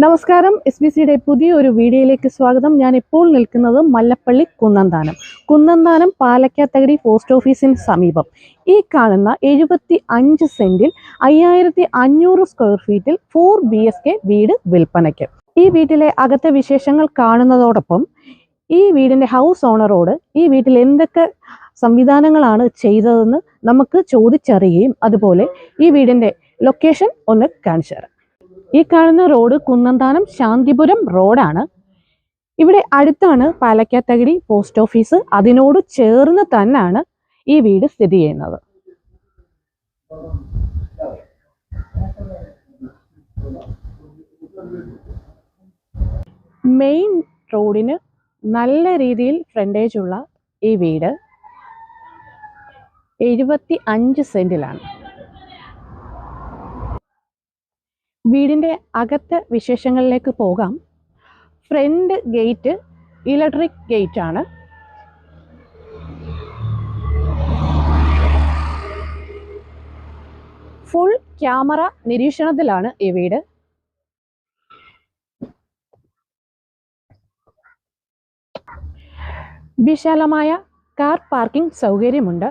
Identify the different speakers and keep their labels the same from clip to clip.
Speaker 1: നമസ്കാരം S B സിയുടെ പുതിയൊരു വീഡിയോയിലേക്ക് സ്വാഗതം. ഞാൻ ഇപ്പോൾ നിൽക്കുന്നത് മല്ലപ്പള്ളി കുന്നന്താനം. കുന്നന്താനം പാലക്കാത്തകടി പോസ്റ്റ് ഓഫീസിന് സമീപം. ഈ കാണുന്ന എഴുപത്തി അഞ്ച് സെന്റിൽ അയ്യായിരത്തി അഞ്ഞൂറ് സ്ക്വയർ ഫീറ്റിൽ ഫോർ ബി എസ് കെ വീട് വിൽപ്പനയ്ക്ക്. ഈ വീട്ടിലെ അകത്തെ വിശേഷങ്ങൾ കാണുന്നതോടൊപ്പം ഈ വീടിന്റെ ഹൗസ് ഓണറോട് ഈ വീട്ടിൽ എന്തൊക്കെ സംവിധാനങ്ങളാണ് ചെയ്തതെന്ന് നമുക്ക് ചോദിച്ചറിയുകയും അതുപോലെ ഈ വീടിന്റെ ലൊക്കേഷൻ ഒന്ന് കാണിച്ചു തരാം. ഈ കാണുന്ന റോഡ് കുന്നന്താനം ശാന്തിപുരം റോഡാണ്. ഇവിടെ അടുത്താണ് പാലക്കാത്തകിടി പോസ്റ്റ് ഓഫീസ്. അതിനോട് ചേർന്ന് തന്നെയാണ് ഈ വീട് സ്ഥിതി ചെയ്യുന്നത്. മെയിൻ റോഡിന് നല്ല രീതിയിൽ ഫ്രണ്ടേജുള്ള ഈ വീട് എഴുപത്തി അഞ്ച് സെന്റിലാണ്. വീടിന്റെ അകത്തെ വിശേഷങ്ങളിലേക്ക് പോകാം. ഫ്രണ്ട് ഗേറ്റ് ഇലക്ട്രിക് ഗേറ്റ് ആണ് ഫുൾ ക്യാമറ നിരീക്ഷണത്തിലാണ് ഈ വീട്. വിശാലമായ കാർ പാർക്കിംഗ് സൗകര്യമുണ്ട്.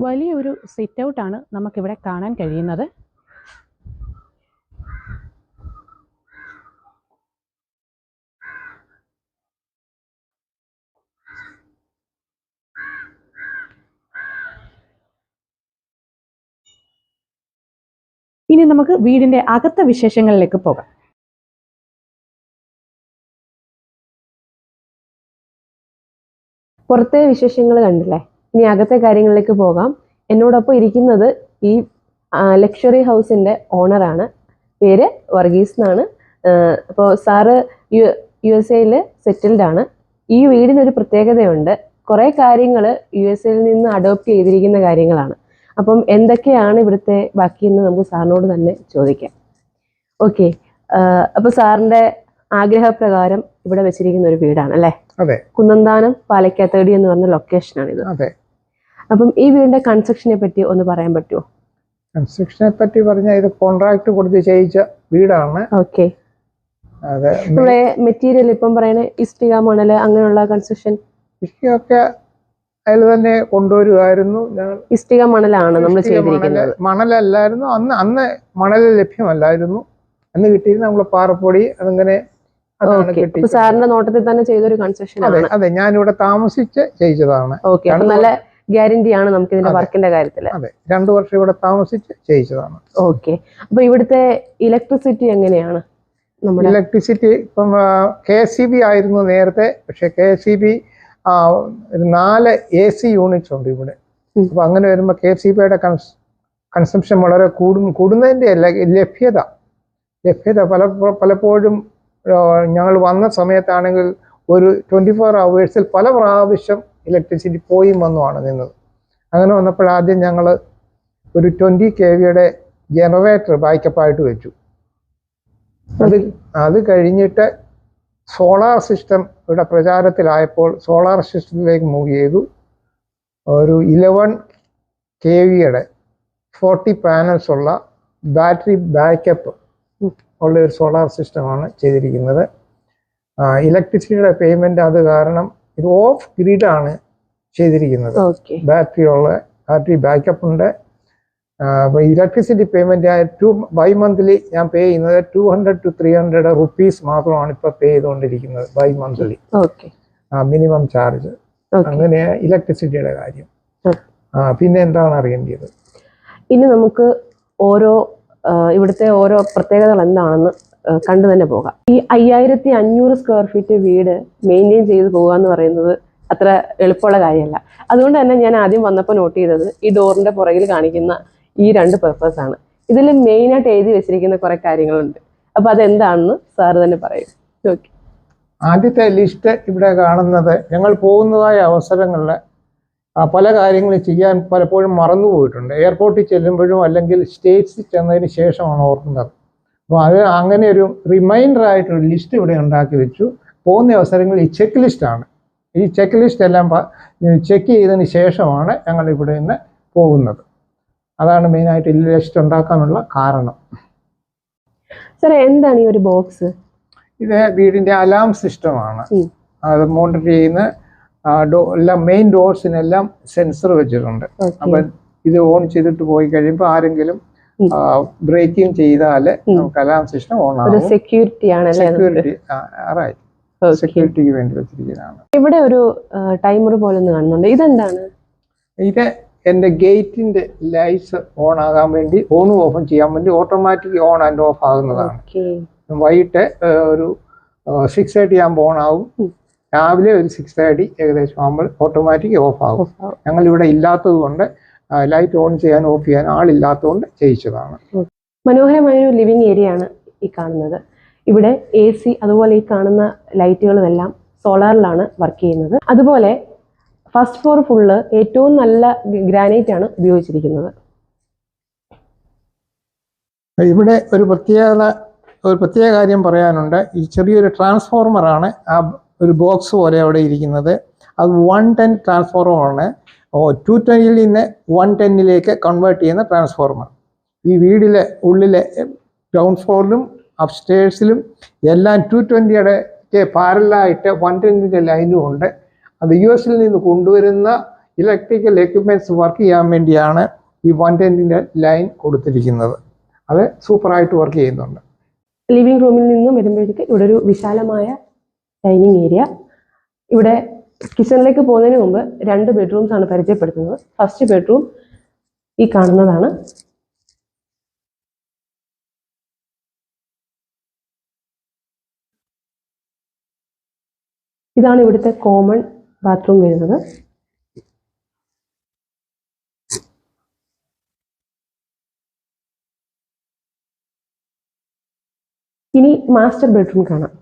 Speaker 1: വലിയൊരു സിറ്റ് ഔട്ടാണ് നമുക്കിവിടെ കാണാൻ കഴിയുന്നത്. ഇനി നമുക്ക് വീടിന്റെ അകത്ത വിശേഷങ്ങളിലേക്ക് പോകാം.
Speaker 2: പുറത്തെ വിശേഷങ്ങൾ കണ്ടില്ലേ? ഇനി അകത്തെ കാര്യങ്ങളിലേക്ക് പോകാം. എന്നോടൊപ്പം ഇരിക്കുന്നത് ഈ ലക്ഷറി ഹൗസിന്റെ ഓണറാണ് പേര് വർഗീസ് എന്നാണ്. അപ്പോൾ സാറ് യു യു എസ് എയിൽ സെറ്റിൽഡ് ആണ്. ഈ വീടിനൊരു പ്രത്യേകതയുണ്ട്. കുറേ കാര്യങ്ങൾ യു എസ് എയിൽ നിന്ന് അഡോപ്റ്റ് ചെയ്തിരിക്കുന്ന കാര്യങ്ങളാണ്. അപ്പം എന്തൊക്കെയാണ് ഇവിടുത്തെ ബാക്കിയെന്ന് നമുക്ക് സാറിനോട് തന്നെ ചോദിക്കാം. ഓക്കെ അപ്പോൾ സാറിന്റെ ആഗ്രഹപ്രകാരം ഇവിടെ വെച്ചിരിക്കുന്ന ഒരു വീടാണ് അല്ലേ? കുന്നന്താനം പാലക്കാത്തടി എന്ന് പറഞ്ഞ ലൊക്കേഷനാണ് ഇത്
Speaker 3: അതെ.
Speaker 2: അപ്പം ഈ വീടിന്റെ കൺസ്ട്രക്ഷനെ പറ്റി ഒന്ന് പറയാൻ പറ്റുമോ
Speaker 3: കൺസ്ട്രക്ഷനെ പറ്റി പറഞ്ഞാൽ ഇത് കോൺട്രാക്ട് കൊടുത്ത് ചെയ്യിച്ച വീടാണ്.
Speaker 2: ഓക്കെ
Speaker 3: അതെ
Speaker 2: നമ്മളെ മെറ്റീരിയൽ ഇപ്പം പറയുന്ന ഇഷ്ടിക മണൽ അങ്ങനെയുള്ള കൺസ്ട്രക്ഷൻ
Speaker 3: ഇഷ്ടിയൊക്കെ അതിൽ തന്നെ കൊണ്ടുവരുമായിരുന്നു.
Speaker 2: ഇഷ്ടിക മണലാണ് നമ്മൾ ചെയ്തിരിക്കുന്നത്.
Speaker 3: മണലല്ലായിരുന്നു. അന്ന് അന്ന് മണൽ ലഭ്യമല്ലായിരുന്നു. അന്ന് കിട്ടിയിരുന്ന നമ്മൾ പാറപ്പൊടി അതങ്ങനെ
Speaker 2: സാറിന്റെ നോട്ടത്തിൽ തന്നെ ചെയ്തൊരു കൺസ്ട്രക്ഷൻ
Speaker 3: അതെ അതെ. ഞാനിവിടെ താമസിച്ച് ചെയ്തതാണ്
Speaker 2: ഓക്കെ നല്ല ഗ്യാരണ്ടി ആണ് നമുക്ക് ഇതിന്റെ വർക്കിന്റെ കാര്യത്തിൽ.
Speaker 3: അതെ. രണ്ടു വർഷം ഇവിടെ താമസിച്ച് ചെയ്യിച്ചതാണ്.
Speaker 2: ഓക്കെ. അപ്പൊ ഇവിടുത്തെ ഇലക്ട്രിസിറ്റി എങ്ങനെയാണ്
Speaker 3: ഇലക്ട്രിസിറ്റി ഇപ്പം കെ സി ബി ആയിരുന്നു നേരത്തെ പക്ഷെ കെ സി ബി നാല് എ സി യൂണിറ്റ്സ് ഉണ്ട് ഇവിടെ. അപ്പൊ അങ്ങനെ വരുമ്പോൾ കെ സി ബിയുടെ കൺസംഷൻ വളരെ കൂടും കൂടുന്നതിന്റെ അല്ല ലഭ്യത. ലഭ്യത പല പലപ്പോഴും ഞങ്ങൾ വന്ന സമയത്താണെങ്കിൽ ഒരു ട്വന്റി ഫോർ അവേഴ്സിൽ പല പ്രാവശ്യം ഇലക്ട്രിസിറ്റി പോയി വന്നുമാണ് നിന്നത്. അങ്ങനെ വന്നപ്പോഴാദ്യം ഞങ്ങൾ ഒരു ട്വന്റി കെ വിയുടെ ജനറേറ്റർ ബാക്കപ്പായിട്ട് വെച്ചു. അത് അത് കഴിഞ്ഞിട്ട് സോളാർ സിസ്റ്റം ഇവിടെ പ്രചാരത്തിലായപ്പോൾ സോളാർ സിസ്റ്റത്തിലേക്ക് മൂവ് ചെയ്തു. ഒരു ഇലവൻ കെ വിയുടെ ഫോർട്ടി പാനൽസ് ഉള്ള ബാറ്ററി ബാക്കപ്പ് ഉള്ള ഒരു സോളാർ സിസ്റ്റമാണ് ചെയ്തിരിക്കുന്നത്. ഇലക്ട്രിസിറ്റിയുടെ പേയ്മെന്റ് അത് കാരണം ഇത് ഓഫ് ഗ്രിഡാണ് ചെയ്തിരിക്കുന്നത്. ബാറ്ററി ഉള്ള ബാറ്ററി ബാക്കപ്പ് ഉണ്ട്. Electricity payment to bimonthly ഞാൻ പേ ചെയ്യുന്നത് two hundred to three hundred rupees മാത്രമാണ് ഇപ്പോൾ പേ ചെയ്തുകൊണ്ടിരിക്കുന്നത് ബൈ മന്ത്ലി മിനിമം ചാർജ് അങ്ങനെ ഇലക്ട്രിസിറ്റിയുടെ കാര്യം. പിന്നെ എന്താണ് അറിയേണ്ടത്?
Speaker 2: ഇനി നമുക്ക് ഓരോ ഇവിടുത്തെ ഓരോ പ്രത്യേകതകൾ എന്താണെന്ന് കണ്ടു തന്നെ പോകാം. ഈ അയ്യായിരത്തി അഞ്ഞൂറ് സ്ക്വയർ ഫീറ്റ് വീട് മെയിന്റെയിൻ ചെയ്ത് പോകുക എന്ന് പറയുന്നത് അത്ര എളുപ്പമുള്ള കാര്യമല്ല. അതുകൊണ്ട് തന്നെ ഞാൻ ആദ്യം വന്നപ്പോൾ നോട്ട് ചെയ്തത് ഈ ഡോറിന്റെ പുറകിൽ കാണിക്കുന്ന ഈ രണ്ട് പെർപ്പസ് ആണ്. ഇതിൽ മെയിനായിട്ട് എഴുതി വെച്ചിരിക്കുന്ന കുറെ കാര്യങ്ങളുണ്ട്. അപ്പൊ അതെന്താണെന്ന് സാറ് തന്നെ പറയും. ഓക്കെ
Speaker 3: ആദ്യത്തെ ലിസ്റ്റ് ഇവിടെ കാണുന്നത് ഞങ്ങൾ പോകുന്നതായ അവസരങ്ങളിൽ പല കാര്യങ്ങളും ചെയ്യാൻ പലപ്പോഴും മറന്നു പോയിട്ടുണ്ട് എയർപോർട്ടിൽ ചെല്ലുമ്പോഴും അല്ലെങ്കിൽ സ്റ്റേറ്റ്സിൽ ചെന്നതിന് ശേഷമാണ് ഓർക്കുന്നത്. അപ്പോൾ അത് അങ്ങനെ ഒരു റിമൈൻഡർ ആയിട്ടൊരു ലിസ്റ്റ് ഇവിടെ ഉണ്ടാക്കി വെച്ചു. പോകുന്ന അവസരങ്ങളിൽ ഈ ചെക്ക് ലിസ്റ്റാണ് ഈ ചെക്ക് ലിസ്റ്റ് എല്ലാം ചെക്ക് ചെയ്തതിന് ശേഷമാണ് ഞങ്ങൾ ഇവിടെ നിന്ന് പോകുന്നത്. അതാണ് മെയിനായിട്ട് ഈ ലിസ്റ്റ് ഉണ്ടാക്കാനുള്ള കാരണം.
Speaker 2: സാറേ എന്താണ് ഈ ഒരു ബോക്സ്
Speaker 3: ഇത് വീടിന്റെ അലാം സിസ്റ്റമാണ്. അത് മോണിറ്റർ ചെയ്യുന്ന എല്ലാം മെയിൻ ഡോർസിനെല്ലാം സെൻസർ വെച്ചിട്ടുണ്ട്. അപ്പം ഇത് ഓൺ ചെയ്തിട്ട് പോയി കഴിയുമ്പോൾ ആരെങ്കിലും. ബ്രേക്കിംഗ് ചെയ്താൽ. നമുക്ക് അലാം സിസ്റ്റം ഓൺ ആവും.
Speaker 2: സെക്യൂരിറ്റി ആണ്
Speaker 3: സെക്യൂരിറ്റി റൈറ്റ്. സെക്യൂരിറ്റിക്ക് വേണ്ടി വെച്ചിരിക്കുന്നതാണ്.
Speaker 2: ഇവിടെ ഒരു ടൈമർ പോലെ കാണുന്നുണ്ട്. ഇതെന്താണ്?
Speaker 3: ഇത് എന്റെ ഗേറ്റിന്റെ ലൈറ്റ്സ് ഓൺ ആകാൻ വേണ്ടി ഓണും ഓഫും ചെയ്യാൻ വേണ്ടി ഓട്ടോമാറ്റിക് ഓൺ ആൻഡ് ഓഫ് ആകുന്നതാണ്. വൈകിട്ട് ഒരു സിക്സ് തേർട്ടി ആകുമ്പോൾ ഓൺ ആവും. രാവിലെ ഒരു സിക്സ് തേർട്ടി ഏകദേശം ആകുമ്പോൾ ഓട്ടോമാറ്റിക് ഓഫ് ആകും ഞങ്ങൾ ഇവിടെ ഇല്ലാത്തത് കൊണ്ട് ലൈറ്റ് ഓൺ ചെയ്യാൻ ഓഫ് ചെയ്യാൻ ആളില്ലാത്തതുകൊണ്ട് ചെയ്യിച്ചതാണ്.
Speaker 2: മനോഹരമായ ഒരു ലിവിങ് ഏരിയ ആണ് ഈ കാണുന്നത്. ഇവിടെ എ സി അതുപോലെ ഈ കാണുന്ന ലൈറ്റുകളും എല്ലാം സോളാറിലാണ് വർക്ക് ചെയ്യുന്നത്. അതുപോലെ ഫസ്റ്റ് ഫ്ലോർ ഫുള്ള് ഏറ്റവും നല്ല ഗ്രാനൈറ്റ് ആണ് ഉപയോഗിച്ചിരിക്കുന്നത്.
Speaker 3: ഇവിടെ ഒരു പ്രത്യേകത ഒരു പ്രത്യേക കാര്യം പറയാനുണ്ട്. ഈ ചെറിയൊരു ട്രാൻസ്ഫോർമറാണ് ആ ഒരു ബോക്സ് പോലെ അവിടെ ഇരിക്കുന്നത്. അത് വൺ ടെൻ ട്രാൻസ്ഫോർമറാണ് ടു ടെന്നിൽ നിന്ന് വൺ ടെന്നിലേക്ക് കൺവേർട്ട് ചെയ്യുന്ന ട്രാൻസ്ഫോർമർ ഈ വീടിലെ ഉള്ളിലെ ഗ്രൗണ്ട് ഫ്ലോറിലും അപ്സ്റ്റേഴ്സിലും എല്ലാം ടു ട്വന്റിയുടെ പാരലായിട്ട് വൺ ടെന്നിന്റെ ലൈനും ഉണ്ട്. അത് യു എസിൽ നിന്ന് കൊണ്ടുവരുന്ന ഇലക്ട്രിക്കൽ എക്യുപ്മെന്റ്സ് വർക്ക് ചെയ്യാൻ വേണ്ടിയാണ് ഈ വൺ ടെന്റിന്റെ ലൈൻ കൊടുത്തിരിക്കുന്നത്. അത് സൂപ്പറായിട്ട് വർക്ക് ചെയ്യുന്നുണ്ട്.
Speaker 2: ലിവിംഗ് റൂമിൽ നിന്നും വരുമ്പോഴേക്ക് ഇവിടെ ഒരു വിശാലമായ ഡൈനിങ് ഏരിയ ഇവിടെ കിച്ചണിലേക്ക് പോകുന്നതിന് മുമ്പ് രണ്ട് ബെഡ്റൂംസ് ആണ് പരിചയപ്പെടുത്തുന്നത്. ഫസ്റ്റ് ബെഡ്റൂം ഈ കാണുന്നതാണ്. ഇതാണ് ഇവിടുത്തെ കോമൺ ബാത്റൂം വരുന്നത്. ഇനി മാസ്റ്റർ ബെഡ്റൂം കാണാം.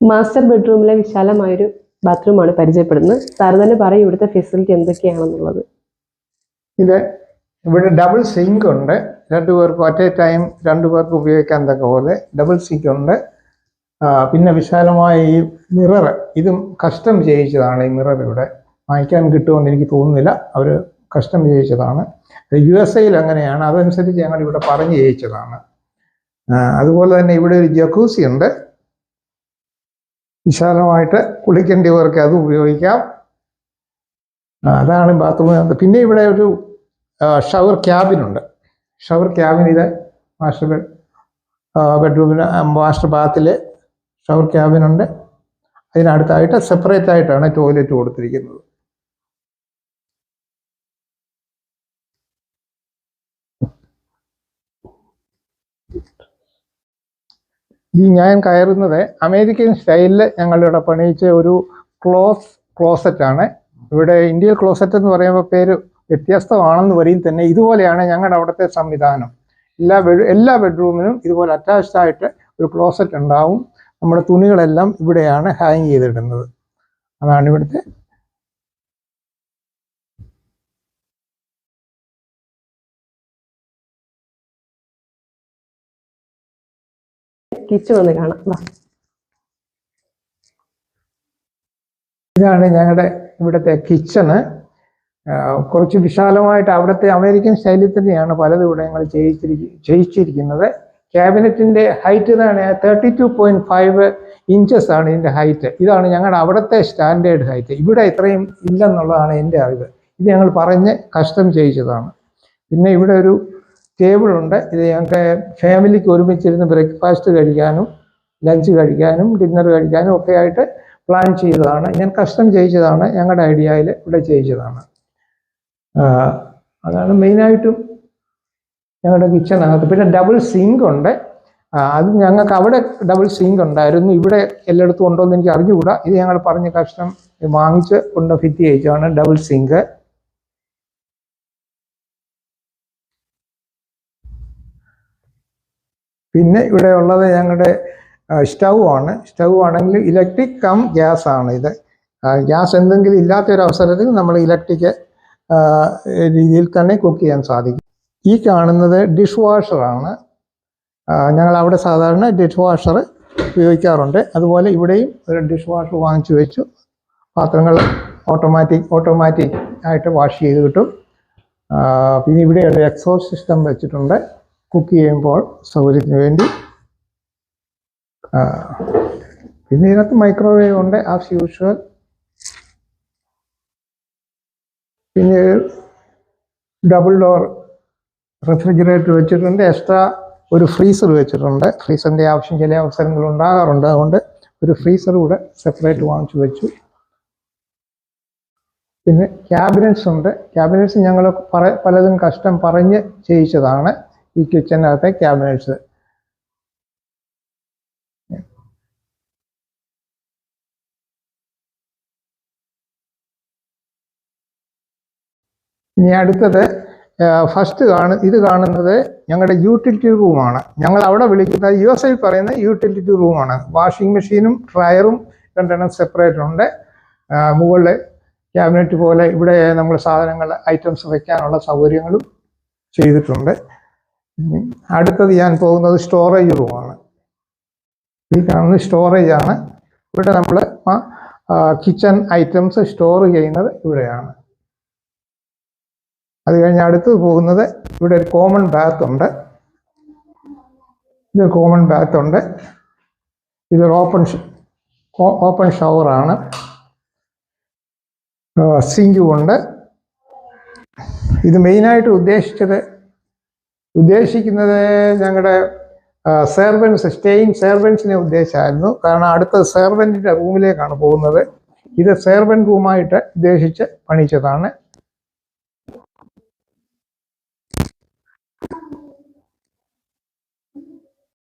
Speaker 2: മാസ്റ്റർ ബെഡ്റൂമിലെ വിശാലമായൊരു ബാത്റൂമാണ് പരിചയപ്പെടുന്നത്. സാർ തന്നെ പറയും ഇവിടുത്തെ ഫെസിലിറ്റി എന്തൊക്കെയാണെന്നുള്ളത്.
Speaker 3: ഇത് ഇവിടെ ഡബിൾ സിങ്ക് ഉണ്ട്. രണ്ടു പേർക്ക് ഒറ്റ ടൈം രണ്ടു പേർക്ക് ഉപയോഗിക്കാൻ തക്ക പോലെ ഡബിൾ സിങ്ക് ഉണ്ട്. പിന്നെ വിശാലമായ ഈ മിറർ ഇതും കസ്റ്റം ചെയ്യിച്ചതാണ് ഈ മിറർ ഇവിടെ. വാങ്ങിക്കാൻ കിട്ടുമെന്ന് എനിക്ക് തോന്നുന്നില്ല. അവർ കസ്റ്റം ചെയ്യിച്ചതാണ്. യു എസ് എയിൽ അങ്ങനെയാണ്. അതനുസരിച്ച് ഞങ്ങൾ ഇവിടെ പറഞ്ഞ് ചെയ്യിച്ചതാണ്. അതുപോലെ തന്നെ ഇവിടെ ഒരു ജക്കൂസി ഉണ്ട്. വിശാലമായിട്ട് കുളിക്കേണ്ടവർക്ക് അത് ഉപയോഗിക്കാം. അതാണ് ബാത്റൂം പിന്നെ ഇവിടെ ഒരു ഷവർ ക്യാബിനുണ്ട്. ഷവർ ക്യാബിൻ ഇത് മാസ്റ്റർ ബെഡ് ബെഡ്റൂമിന് മാസ്റ്റർ ബാത്തിൽ ഷവർ ക്യാബിനുണ്ട്. അതിനടുത്തായിട്ട് സെപ്പറേറ്റ് ആയിട്ടാണ് ടോയ്ലറ്റ് കൊടുത്തിരിക്കുന്നത്. ഈ ഞാൻ കയറുന്നത് അമേരിക്കൻ സ്റ്റൈലിൽ ഞങ്ങളിവിടെ പണിയിച്ച ഒരു ക്ലോസ് ക്ലോസറ്റ് ആണ്. ഇവിടെ ഇന്ത്യയിൽ ക്ലോസറ്റ് എന്ന് പറയുമ്പോൾ പേര് വ്യത്യസ്തമാണെന്ന് പറയും തന്നെ ഇതുപോലെയാണ് ഞങ്ങളുടെ അവിടുത്തെ സംവിധാനം. എല്ലാ ബെഡ് എല്ലാ ബെഡ്റൂമിനും ഇതുപോലെ അറ്റാച്ച്ഡ് ആയിട്ട് ഒരു ക്ലോസറ്റ് ഉണ്ടാവും. നമ്മുടെ തുണികളെല്ലാം ഇവിടെയാണ് ഹാങ് ചെയ്തിടുന്നത്. അതാണ് ഇവിടുത്തെ
Speaker 2: കിച്ചൺ വന്ന് കാണാം.
Speaker 3: ഇതാണ് ഞങ്ങളുടെ ഇവിടുത്തെ കിച്ചണ്. കുറച്ച് വിശാലമായിട്ട് അവിടുത്തെ അമേരിക്കൻ ശൈലി തന്നെയാണ് പലതും ഇവിടെ ഞങ്ങൾ ചെയ്യിച്ചിരിക്കും ചെയ്യിച്ചിരിക്കുന്നത്. ക്യാബിനറ്റിന്റെ ഹൈറ്റ് ഇതാണ് thirty two point five inches ആണ് ഇതിന്റെ ഹൈറ്റ്. ഇതാണ് ഞങ്ങളുടെ അവിടുത്തെ സ്റ്റാൻഡേർഡ് ഹൈറ്റ്. ഇവിടെ ഇത്രയും ഇല്ലെന്നുള്ളതാണ് എന്റെ അറിവ്. ഇത് ഞങ്ങൾ പറഞ്ഞ് കസ്റ്റം ചെയ്യിച്ചതാണ്. പിന്നെ ഇവിടെ ഒരു ടേബിളുണ്ട്. ഇത് ഞങ്ങൾക്ക് ഫാമിലിക്ക് ഒരുമിച്ചിരുന്ന് ബ്രേക്ക്ഫാസ്റ്റ് കഴിക്കാനും ലഞ്ച് കഴിക്കാനും ഡിന്നർ കഴിക്കാനും ഒക്കെ ആയിട്ട് പ്ലാൻ ചെയ്തതാണ്. ഞാൻ കസ്റ്റം ചെയ്യിച്ചതാണ്. ഞങ്ങളുടെ ഐഡിയയിൽ ഇവിടെ ചെയ്യിച്ചതാണ്. അതാണ് മെയിനായിട്ടും ഞങ്ങളുടെ കിച്ചണകത്ത് പിന്നെ ഡബിൾ സിങ്ക് ഉണ്ട്. അത് ഞങ്ങൾക്ക് അവിടെ ഡബിൾ സിങ്ക് ഉണ്ടായിരുന്നു. ഇവിടെ എല്ലായിടത്തും ഉണ്ടോ എന്ന് എനിക്ക് അറിഞ്ഞുകൂടാ. ഇത് ഞങ്ങൾ പറഞ്ഞ കഷ്ടം വാങ്ങിച്ച് കൊണ്ട് ഫിറ്റ് ചെയ്യിച്ചതാണ് ഡബിൾ സിങ്ക്. പിന്നെ ഇവിടെ ഉള്ളത് ഞങ്ങളുടെ സ്റ്റൗ ആണ്. സ്റ്റൗ ആണെങ്കിൽ ഇലക്ട്രിക് കം ഗ്യാസ് ആണ് ഇത്. ഗ്യാസ് എന്തെങ്കിലും ഇല്ലാത്തൊരു അവസരത്തിൽ നമ്മൾ ഇലക്ട്രിക് രീതിയിൽ തന്നെ കുക്ക് ചെയ്യാൻ സാധിക്കും. ഈ കാണുന്നത് ഡിഷ് വാഷറാണ് ഞങ്ങൾ അവിടെ സാധാരണ ഡിഷ് വാഷർ ഉപയോഗിക്കാറുണ്ട്. അതുപോലെ ഇവിടെയും ഒരു ഡിഷ് വാഷർ വാങ്ങിച്ചു വെച്ചു. പാത്രങ്ങൾ ഓട്ടോമാറ്റിക് ഓട്ടോമാറ്റിക് ആയിട്ട് വാഷ് ചെയ്ത് കിട്ടും. പിന്നെ ഇവിടെ ഒരു എക്സോസ്റ്റ് സിസ്റ്റം വെച്ചിട്ടുണ്ട്. കുക്ക് ചെയ്യുമ്പോൾ സൗകര്യത്തിന് വേണ്ടി പിന്നെ ഇതിനകത്ത് മൈക്രോവേവ് ഉണ്ട് ആസ് യൂഷ്വൽ പിന്നെ ഡബിൾ ഡോർ റെഫ്രിജറേറ്റർ വെച്ചിട്ടുണ്ട് എക്സ്ട്രാ ഒരു ഫ്രീസർ വെച്ചിട്ടുണ്ട്. ഫ്രീസറിന്റെ ആവശ്യം ചില അവസരങ്ങൾ ഉണ്ടാകാറുണ്ട്. അതുകൊണ്ട് ഒരു ഫ്രീസർ കൂടെ സെപ്പറേറ്റ് വാങ്ങിച്ചു വെച്ചു. പിന്നെ ക്യാബിനറ്റ്സ് ഉണ്ട്. ക്യാബിനറ്റ്സ് ഞങ്ങൾ പലതും കഷ്ടം പറഞ്ഞ് ചെയ്യിച്ചതാണ്. ഈ കിച്ചനകത്തെ ക്യാബിനറ്റ്സ്. ഇനി അടുത്തത് ഫസ്റ്റ് കാണ ഇത് കാണുന്നത് ഞങ്ങളുടെ യൂട്ടിലിറ്റി റൂമാണ് ഞങ്ങൾ അവിടെ വിളിക്കുന്നത് യു എസ് ഐ പറയുന്ന യൂട്ടിലിറ്റി റൂമാണ് വാഷിംഗ് മെഷീനും ഡ്രയറും രണ്ടെണ്ണം സെപ്പറേറ്റ് ഉണ്ട്. മുകളിൽ ക്യാബിനറ്റ് പോലെ ഇവിടെ നമ്മൾ സാധനങ്ങൾ ഐറ്റംസ് വയ്ക്കാനുള്ള സൗകര്യങ്ങളും ചെയ്തിട്ടുണ്ട്. അടുത്തത് ഞാൻ പോകുന്നത് സ്റ്റോറേജ് റൂമാണ് ഈ കാണുന്നത് സ്റ്റോറേജ് ആണ്. ഇവിടെ നമ്മൾ കിച്ചൺ ഐറ്റംസ് സ്റ്റോർ ചെയ്യുന്നത് ഇവിടെയാണ്. അത് കഴിഞ്ഞ് അടുത്ത് പോകുന്നത് ഇവിടെ ഒരു കോമൺ ബാത്ത് ഉണ്ട്. ഇത് കോമൺ ബാത്ത് ഉണ്ട്. ഇതൊരു ഓപ്പൺ ഓപ്പൺ ഷവറാണ് സിങ്കും ഉണ്ട്. ഇത് മെയിനായിട്ട് ഉദ്ദേശിച്ചത് ഉദ്ദേശിക്കുന്നത് ഞങ്ങളുടെ സെർവൻസ് സ്റ്റേയിങ് സെർവൻസിനെ ഉദ്ദേശമായിരുന്നു കാരണം അടുത്ത സെർവന്റിന്റെ റൂമിലേക്കാണ് പോകുന്നത്. ഇത് സെർവൻ റൂമായിട്ട് ഉദ്ദേശിച്ച് പണിച്ചതാണ്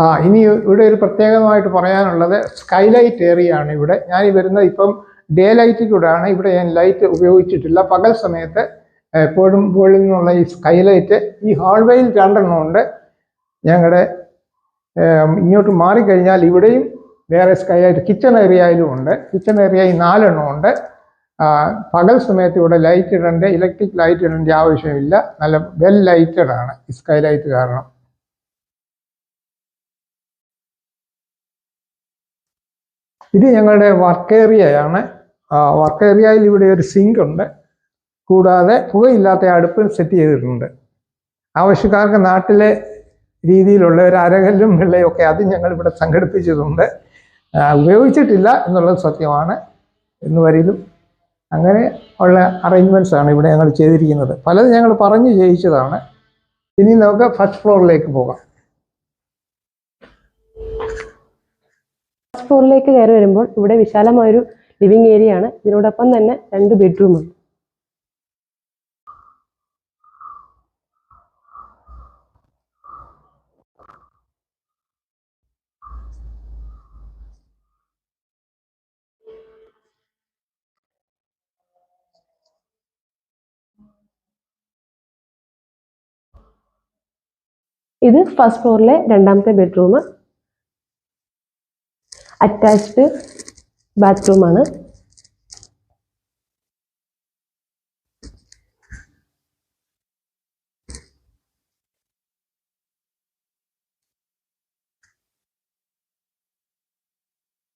Speaker 3: ആ ഇനി ഇവിടെ ഒരു പ്രത്യേകമായിട്ട് പറയാനുള്ളത് സ്കൈലൈറ്റ് ഏരിയ ആണ് ഇവിടെ. ഞാൻ വരുന്നത് ഇപ്പം ഡേ ലൈറ്റിൽ കൂടെയാണ്. ഇവിടെ ഞാൻ ലൈറ്റ് ഉപയോഗിച്ചിട്ടില്ല. പകൽ സമയത്ത് എപ്പോഴും മുകളിൽ നിന്നുള്ള ഈ സ്കൈലൈറ്റ് ഈ ഹാൾവേയിൽ രണ്ടെണ്ണം ഉണ്ട് ഞങ്ങളുടെ ഇങ്ങോട്ട് മാറിക്കഴിഞ്ഞാൽ ഇവിടെയും വേറെ സ്കൈലൈറ്റ് കിച്ചൺ ഏരിയയിലും ഉണ്ട്. കിച്ചൺ ഏരിയയിൽ നാലെണ്ണം ഉണ്ട് പകൽ സമയത്ത് ഇവിടെ ലൈറ്റ് ഇടേണ്ട ഇലക്ട്രിക് ലൈറ്റ് ഇടേണ്ട ആവശ്യമില്ല. നല്ല വെൽ ലൈറ്റഡ് ആണ് ഈ സ്കൈലൈറ്റ് കാരണം. ഇത് ഞങ്ങളുടെ വർക്ക് ഏരിയയാണ് വർക്ക് ഏരിയയിൽ ഇവിടെ ഒരു സിങ്ക് ഉണ്ട്. കൂടാതെ പുകയില്ലാത്ത അടുപ്പ് സെറ്റ് ചെയ്തിട്ടുണ്ട്. ആവശ്യക്കാർക്ക് നാട്ടിലെ രീതിയിലുള്ള ഒരു അരകല്ലും വെള്ളയും ഒക്കെ അത് ഞങ്ങൾ ഇവിടെ സംഘടിപ്പിച്ചിട്ടുണ്ട് ഉപയോഗിച്ചിട്ടില്ല എന്നുള്ളത് സത്യമാണ്. എന്ന് വരിലും അങ്ങനെ ഉള്ള അറേഞ്ച്മെന്റ്സാണ് ഇവിടെ ഞങ്ങൾ ചെയ്തിരിക്കുന്നത്. പലത് ഞങ്ങൾ പറഞ്ഞു ചെയ്യിച്ചതാണ്. ഇനി നമുക്ക് ഫസ്റ്റ് ഫ്ലോറിലേക്ക് പോകാം.
Speaker 2: ഫസ്റ്റ് ഫ്ലോറിലേക്ക് കയറി വരുമ്പോൾ ഇവിടെ വിശാലമായൊരു ലിവിങ് ഏരിയ ആണ്. ഇതിനോടൊപ്പം തന്നെ രണ്ട് ബെഡ്റൂമുണ്ട് ഇത് ഫസ്റ്റ് ഫ്ലോറിലെ രണ്ടാമത്തെ ബെഡ്റൂം അറ്റാച്ച്ഡ് ബാത്റൂമാണ്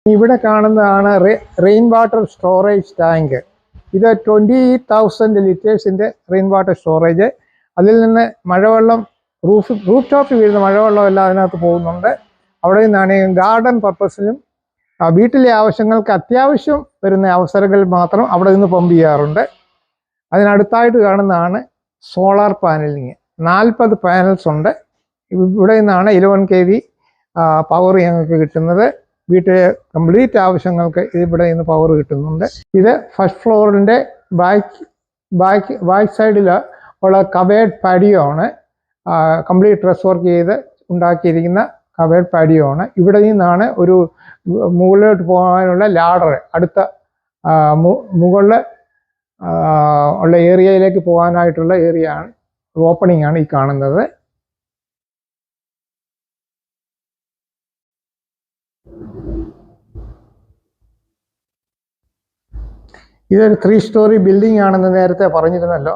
Speaker 3: ഇവിടെ കാണുന്നതാണ് റെയിൻ വാട്ടർ സ്റ്റോറേജ് ടാങ്ക് ഇത് ട്വന്റി തൗസൻഡ് ലിറ്റേഴ്സിന്റെ റെയിൻ വാട്ടർ സ്റ്റോറേജ് അതിൽ നിന്ന് മഴവെള്ളം റൂഫ് റൂഫ് ടോപ്പിൽ വീഴുന്ന മഴവെള്ളം എല്ലാം അതിനകത്ത് പോകുന്നുണ്ട്. അവിടെ നിന്നാണ് ഗാർഡൻ പർപ്പസിലും വീട്ടിലെ ആവശ്യങ്ങൾക്ക് അത്യാവശ്യം വരുന്ന അവസരങ്ങളിൽ മാത്രം അവിടെ നിന്ന് പമ്പ് ചെയ്യാറുണ്ട്. അതിനടുത്തായിട്ട് കാണുന്നതാണ് സോളാർ പാനലിങ്. നാൽപ്പത് പാനൽസ് ഉണ്ട്. ഇവിടെ നിന്നാണ് ഇലവൻ കെ വി പവർ ഞങ്ങൾക്ക് കിട്ടുന്നത്. വീട്ടിലെ കംപ്ലീറ്റ് ആവശ്യങ്ങൾക്ക് ഇവിടെ നിന്ന് പവർ കിട്ടുന്നുണ്ട്. ഇത് ഫസ്റ്റ് ഫ്ലോറിന്റെ ബാക്ക് ബാക്ക് ബാക്ക് സൈഡിൽ ഉള്ള കവേഡ് പടിയോ ആണ്. കംപ്ലീറ്റ് ഡ്രസ് വർക്ക് ചെയ്ത് ഉണ്ടാക്കിയിരിക്കുന്ന കവേഡ് പാഡിയോ ആണ് ഇവിടെ നിന്നാണ് ഒരു മുകളിലോട്ട് പോകാനുള്ള ലാഡർ അടുത്ത മുകളിൽ ഉള്ള ഏരിയയിലേക്ക് പോകാനായിട്ടുള്ള ഏരിയ ആണ് ഓപ്പണിംഗ് ആണ് ഈ കാണുന്നത്. ഇതൊരു ത്രീ സ്റ്റോറി ബിൽഡിംഗ് ആണെന്ന് നേരത്തെ പറഞ്ഞിരുന്നല്ലോ.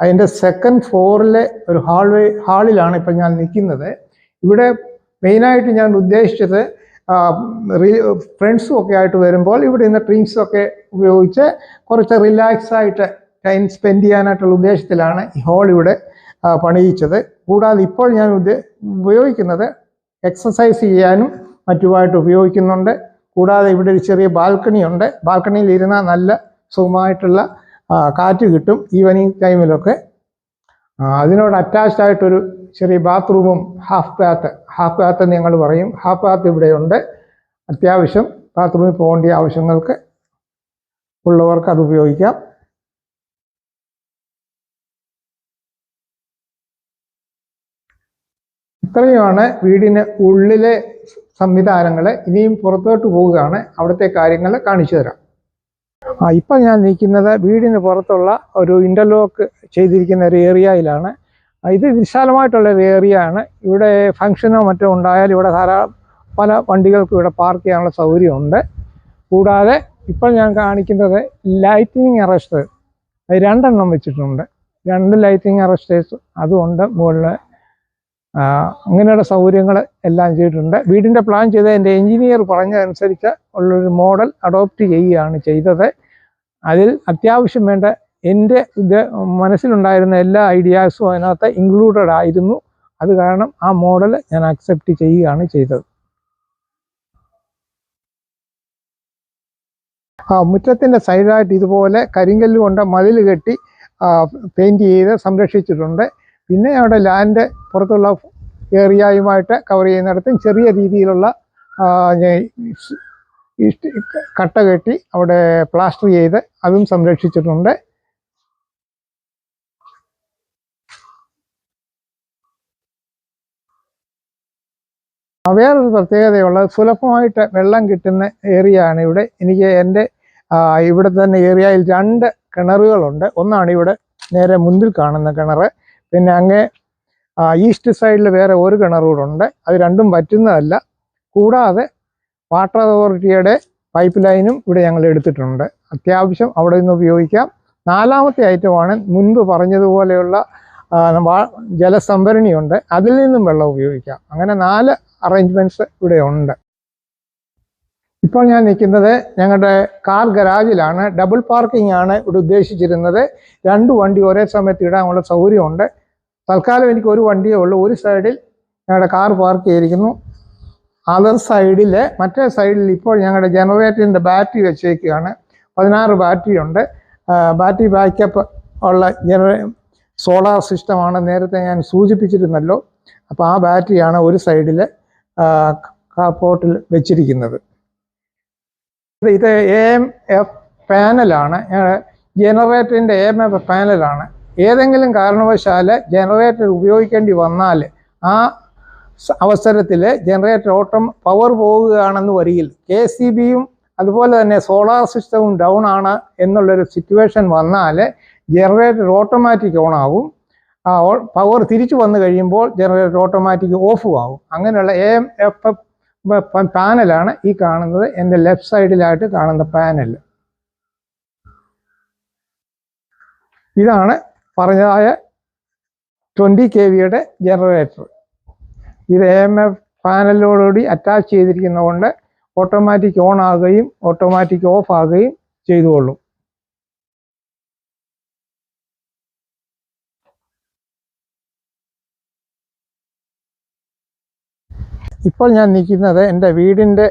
Speaker 3: അതിന്റെ സെക്കൻഡ് ഫ്ലോറിലെ ഒരു ഹാൾവേ ഹാളിലാണ് ഇപ്പം ഞാൻ നിൽക്കുന്നത്. ഇവിടെ മെയിനായിട്ട് ഞാൻ ഉദ്ദേശിച്ചത് ഫ്രണ്ട്സും ഒക്കെ ആയിട്ട് വരുമ്പോൾ ഇവിടെ നിന്ന് ഡ്രിങ്ക്സ് ഒക്കെ ഉപയോഗിച്ച് കുറച്ച് റിലാക്സ് ആയിട്ട് ടൈം സ്പെൻഡ് ചെയ്യാനായിട്ടുള്ള ഉദ്ദേശത്തിലാണ് ഈ ഹാൾ ഇവിടെ പണിയിച്ചത്. കൂടാതെ ഇപ്പോൾ ഞാൻ ഉപയോഗിക്കുന്നത് എക്സസൈസ് ചെയ്യാനും മറ്റുമായിട്ട് ഉപയോഗിക്കുന്നുണ്ട്. കൂടാതെ ഇവിടെ ഒരു ചെറിയ ബാൽക്കണി ഉണ്ട്. ബാൽക്കണിയിൽ ഇരുന്നാൽ നല്ല സുഖമായിട്ടുള്ള കാറ്റ് കിട്ടും ഈവനിങ് ടൈമിലൊക്കെ. അതിനോട് അറ്റാച്ച്ഡ് ആയിട്ടൊരു ചെറിയ ബാത്റൂമും ഹാഫ് ബാത്ത് ഹാഫ് ബാത്ത് ഞങ്ങൾ പറയും. ഹാഫ് ബാത്ത് ഇവിടെയുണ്ട്. അത്യാവശ്യം ബാത്റൂമിൽ പോകേണ്ട ആവശ്യങ്ങൾക്ക് ഉള്ളവർക്ക് അത് ഉപയോഗിക്കാം. ഇത്രയുമാണ് വീടിന് ഉള്ളിലെ സംവിധാനങ്ങൾ ഇനിയും പുറത്തോട്ട് പോവുകയാണ്. അവിടുത്തെ കാര്യങ്ങൾ കാണിച്ചു തരാം. ആ ഇപ്പം ഞാൻ നിൽക്കുന്നത് വീടിന് പുറത്തുള്ള ഒരു ഇന്റർലോക്ക് ചെയ്തിരിക്കുന്ന ഒരു ഏരിയയിലാണ് ഇത് വിശാലമായിട്ടുള്ള ഒരു ഏരിയ ആണ്. ഇവിടെ ഫംഗ്ഷനോ മറ്റോ ഉണ്ടായാൽ ഇവിടെ ധാരാളം പല വണ്ടികൾക്കും ഇവിടെ പാർക്ക് ചെയ്യാനുള്ള സൗകര്യമുണ്ട്. കൂടാതെ ഇപ്പോൾ ഞാൻ കാണിക്കുന്നത് ലൈറ്റിനിങ് അറസ്റ്റ് രണ്ടെണ്ണം വെച്ചിട്ടുണ്ട്. രണ്ട് ലൈറ്റിനിങ് അറസ്റ്റേഴ്സ് അതുകൊണ്ട് മുകളിൽ അങ്ങനെയുള്ള സൗകര്യങ്ങൾ എല്ലാം ചെയ്തിട്ടുണ്ട്. വീടിന്റെ പ്ലാൻ ചെയ്ത എന്റെ എൻജിനീയർ പറഞ്ഞതനുസരിച്ച് ഉള്ളൊരു മോഡൽ അഡോപ്റ്റ് ചെയ്യുകയാണ് ചെയ്തത്. അതിൽ അത്യാവശ്യം വേണ്ട എന്റെ ഇത് മനസ്സിലുണ്ടായിരുന്ന എല്ലാ ഐഡിയാസും അതിനകത്ത് ഇൻക്ലൂഡഡ് ആയിരുന്നു. അത് കാരണം ആ മോഡൽ ഞാൻ അക്സെപ്റ്റ് ചെയ്യുകയാണ് ചെയ്തത്. ആ മുറ്റത്തിന്റെ സൈഡായിട്ട് ഇതുപോലെ കരിങ്കല്ല് കൊണ്ട് മതിൽ കെട്ടി പെയിന്റ് ചെയ്ത് സംരക്ഷിച്ചിട്ടുണ്ട്. പിന്നെ അവിടെ ലാൻഡ് പുറത്തുള്ള ഏറിയയുമായിട്ട് കവർ ചെയ്യുന്നിടത്തും ചെറിയ രീതിയിലുള്ള കട്ട കെട്ടി അവിടെ പ്ലാസ്റ്റർ ചെയ്ത് അതും സംരക്ഷിച്ചിട്ടുണ്ട്. വേറൊരു പ്രത്യേകതയുള്ളത് സുലഭമായിട്ട് വെള്ളം കിട്ടുന്ന ഏരിയ ആണ് ഇവിടെ. എനിക്ക് എന്റെ ഇവിടെ തന്നെ ഏരിയയിൽ രണ്ട് കിണറുകളുണ്ട്. ഒന്നാണ് ഇവിടെ നേരെ മുൻപിൽ കാണുന്ന കിണർ പിന്നെ അങ്ങേ ഈസ്റ്റ് സൈഡിൽ വേറെ ഒരു കിണർ കൂടെ ഉണ്ട്. അത് രണ്ടും പറ്റുന്നതല്ല. കൂടാതെ വാട്ടർ അതോറിറ്റിയുടെ പൈപ്പ് ലൈനും ഇവിടെ ഞങ്ങൾ എടുത്തിട്ടുണ്ട്. അത്യാവശ്യം അവിടെ നിന്ന് ഉപയോഗിക്കാം. നാലാമത്തെ ഐറ്റമാണ് മുൻപ് പറഞ്ഞതുപോലെയുള്ള ജലസംഭരണിയുണ്ട്. അതിൽ നിന്നും വെള്ളം ഉപയോഗിക്കാം. അങ്ങനെ നാല് അറേഞ്ച്മെന്റ്സ് ഇവിടെ ഉണ്ട്. ഇപ്പോൾ ഞാൻ നിൽക്കുന്നത് ഞങ്ങളുടെ കാർ ഗരാജിലാണ്. ഡബിൾ പാർക്കിംഗ് ആണ് ഇവിടെ ഉദ്ദേശിച്ചിരുന്നത്. രണ്ട് വണ്ടി ഒരേ സമയത്ത് ഇടാനുള്ള സൗകര്യമുണ്ട്. തൽക്കാലം എനിക്ക് ഒരു വണ്ടിയേ ഉള്ളൂ. ഒരു സൈഡിൽ ഞങ്ങളുടെ കാർ പാർക്ക് ചെയ്തിരിക്കുന്നു. അതർ സൈഡിൽ മറ്റേ സൈഡിൽ ഇപ്പോൾ ഞങ്ങളുടെ ജനറേറ്ററിന്റെ ബാറ്ററി വെച്ചേക്കുകയാണ്. പതിനാറ് ബാറ്ററി ഉണ്ട്. ബാറ്ററി ബാക്കപ്പ് ഉള്ള ജനറേ സോളാർ സിസ്റ്റമാണ് നേരത്തെ ഞാൻ സൂചിപ്പിച്ചിരുന്നല്ലോ. അപ്പോൾ ആ ബാറ്ററിയാണ് ഒരു സൈഡിൽ കാർപോർട്ടിൽ വെച്ചിരിക്കുന്നത്. ഇത് എ എം എഫ് പാനലാണ് ജനറേറ്ററിന്റെ എ എം എഫ് പാനലാണ് ഏതെങ്കിലും കാരണവശാൽ ജനറേറ്റർ ഉപയോഗിക്കേണ്ടി വന്നാൽ ആ അവസരത്തിൽ ജനറേറ്റർ ഓട്ടം പവർ പോവുകയാണെന്ന് വരികിൽ കെ സി ബിയും അതുപോലെ തന്നെ സോളാർ സിസ്റ്റവും ഡൗൺ ആണ് എന്നുള്ളൊരു സിറ്റുവേഷൻ വന്നാൽ ജനറേറ്റർ ഓട്ടോമാറ്റിക് ഓൺ ആവും. പവർ തിരിച്ചു വന്നു കഴിയുമ്പോൾ ജനറേറ്റർ ഓട്ടോമാറ്റിക് ഓഫും ആവും. അങ്ങനെയുള്ള എ എം എഫ് എഫ് പാനലാണ് ഈ കാണുന്നത്. എന്റെ ലെഫ്റ്റ് സൈഡിലായിട്ട് കാണുന്ന പാനൽ. ഇതാണ് പറഞ്ഞതായ ട്വന്റി കെ വിയുടെ ജനറേറ്റർ ഇത് എ എം എഫ് പാനലിനോടുകൂടി അറ്റാച്ച് ചെയ്തിരിക്കുന്നതുകൊണ്ട് ഓട്ടോമാറ്റിക് ഓൺ ആകുകയും ഓട്ടോമാറ്റിക് ഓഫ് ആകുകയും ചെയ്തുകൊള്ളും. ഇപ്പോൾ ഞാൻ നിൽക്കുന്നത് എന്റെ വീടിന്റെ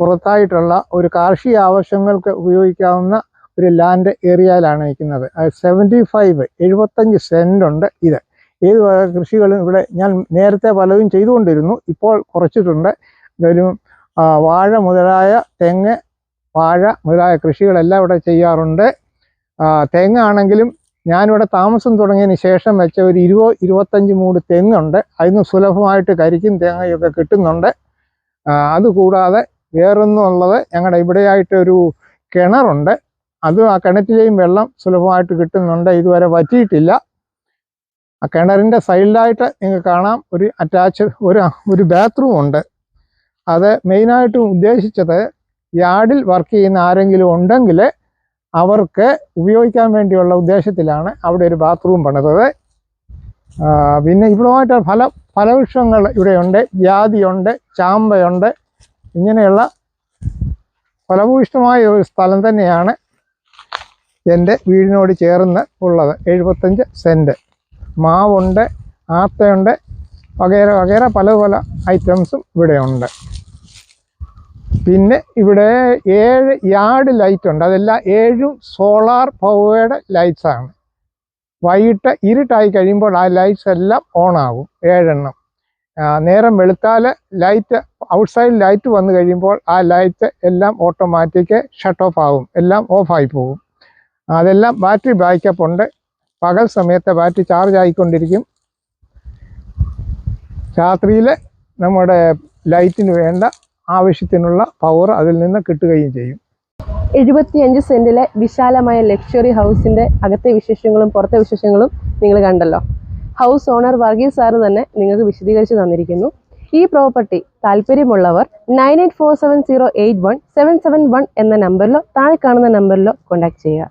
Speaker 3: പുറത്തായിട്ടുള്ള ഒരു കാർഷിക ആവശ്യങ്ങൾക്ക് ഉപയോഗിക്കാവുന്ന ഒരു ലാൻഡ് ഏരിയയിലാണ് നിൽക്കുന്നത്. സെവന്റി ഫൈവ് എഴുപത്തഞ്ച് സെന്റുണ്ട് ഇത്. ഏത് കൃഷികളും ഇവിടെ ഞാൻ നേരത്തെ പലതും ചെയ്തുകൊണ്ടിരുന്നു. ഇപ്പോൾ കുറച്ചിട്ടുണ്ട്. ഒരു വാഴ മുതലായ തെങ്ങ് വാഴ മുതലായ കൃഷികളെല്ലാം ഇവിടെ ചെയ്യാറുണ്ട്. തെങ്ങാണെങ്കിലും ഞാനിവിടെ താമസം തുടങ്ങിയതിന് ശേഷം വെച്ച ഒരു ഇരുപത് ഇരുപത്തഞ്ച് മൂട് തെങ്ങുണ്ട്. അതിന് സുലഭമായിട്ട് കരിക്കും തേങ്ങയൊക്കെ കിട്ടുന്നുണ്ട്. അതുകൂടാതെ വേറൊന്നും ഉള്ളത് ഞങ്ങളുടെ ഇവിടെയായിട്ടൊരു കിണറുണ്ട്. അതും ആ കിണറ്റിലെയും വെള്ളം സുലഭമായിട്ട് കിട്ടുന്നുണ്ട്. ഇതുവരെ വറ്റിയിട്ടില്ല. ആ കിണറിന്റെ സൈഡിലായിട്ട് നിങ്ങൾക്ക് കാണാം. ഒരു അറ്റാച്ച് ഒരു ഒരു ബാത്റൂം ഉണ്ട്. അത് മെയിനായിട്ടും ഉദ്ദേശിച്ചത് യാർഡിൽ വർക്ക് ചെയ്യുന്ന ആരെങ്കിലും ഉണ്ടെങ്കിൽ അവർക്ക് ഉപയോഗിക്കാൻ വേണ്ടിയുള്ള ഉദ്ദേശത്തിലാണ് അവിടെ ഒരു ബാത്റൂം പണിതത്. പിന്നെ ഇവിടുമായിട്ട് ഫല ഫലവൃക്ഷങ്ങൾ ഇവിടെയുണ്ട്. ജാതിയുണ്ട് ചാമ്പയുണ്ട്. ഇങ്ങനെയുള്ള ഫലഭൂയിഷ്ടമായ ഒരു സ്ഥലം തന്നെയാണ് എന്റെ വീടിനോട് ചേർന്ന് ഉള്ളത് എഴുപത്തഞ്ച് സെന്റ് മാവുണ്ട് ആത്തയുണ്ട് വകേര വകേര പല പല ഐറ്റംസും ഇവിടെയുണ്ട്. പിന്നെ ഇവിടെ ഏഴ് യാർഡ് ലൈറ്റ് ഉണ്ട് അതെല്ലാം ഏഴും സോളാർ പവേഡ് ലൈറ്റ്സാണ്. വൈകിട്ട് ഇരുട്ടായി കഴിയുമ്പോൾ ആ ലൈറ്റ്സ് എല്ലാം ഓൺ ആകും ഏഴെണ്ണം നേരം വെളുത്താൽ ലൈറ്റ് ഔട്ട്സൈഡ് ലൈറ്റ് വന്നു കഴിയുമ്പോൾ ആ ലൈറ്റ് എല്ലാം ഓട്ടോമാറ്റിക് ഷട്ട് ഓഫ് ആകും എല്ലാം ഓഫായി പോകും. അതെല്ലാം ബാറ്ററി ബാക്കപ്പ് ഉണ്ട്. പകൽ സമയത്തെ ബാറ്ററി ചാർജ് ആയിക്കൊണ്ടിരിക്കും. രാത്രിയിൽ നമ്മുടെ ലൈറ്റിന് വേണ്ട ആവശ്യത്തിനുള്ള പവർ അതിൽ നിന്ന് കിട്ടുകയും ചെയ്യും.
Speaker 2: എഴുപത്തിയഞ്ച് സെന്റിലെ വിശാലമായ ലക്ഷറി ഹൗസിന്റെ അകത്തെ വിശേഷങ്ങളും പുറത്തെ വിശേഷങ്ങളും നിങ്ങൾ കണ്ടല്ലോ. ഹൗസ് ഓണർ വർഗീസ് സാറ് തന്നെ നിങ്ങൾക്ക് വിശദീകരിച്ച് തന്നിരിക്കുന്നു. ഈ പ്രോപ്പർട്ടി താല്പര്യമുള്ളവർ nine eight four seven zero eight one seven seven one എന്ന നമ്പറിലോ താഴെ കാണുന്ന നമ്പറിലോ കോൺടാക്ട് ചെയ്യുക.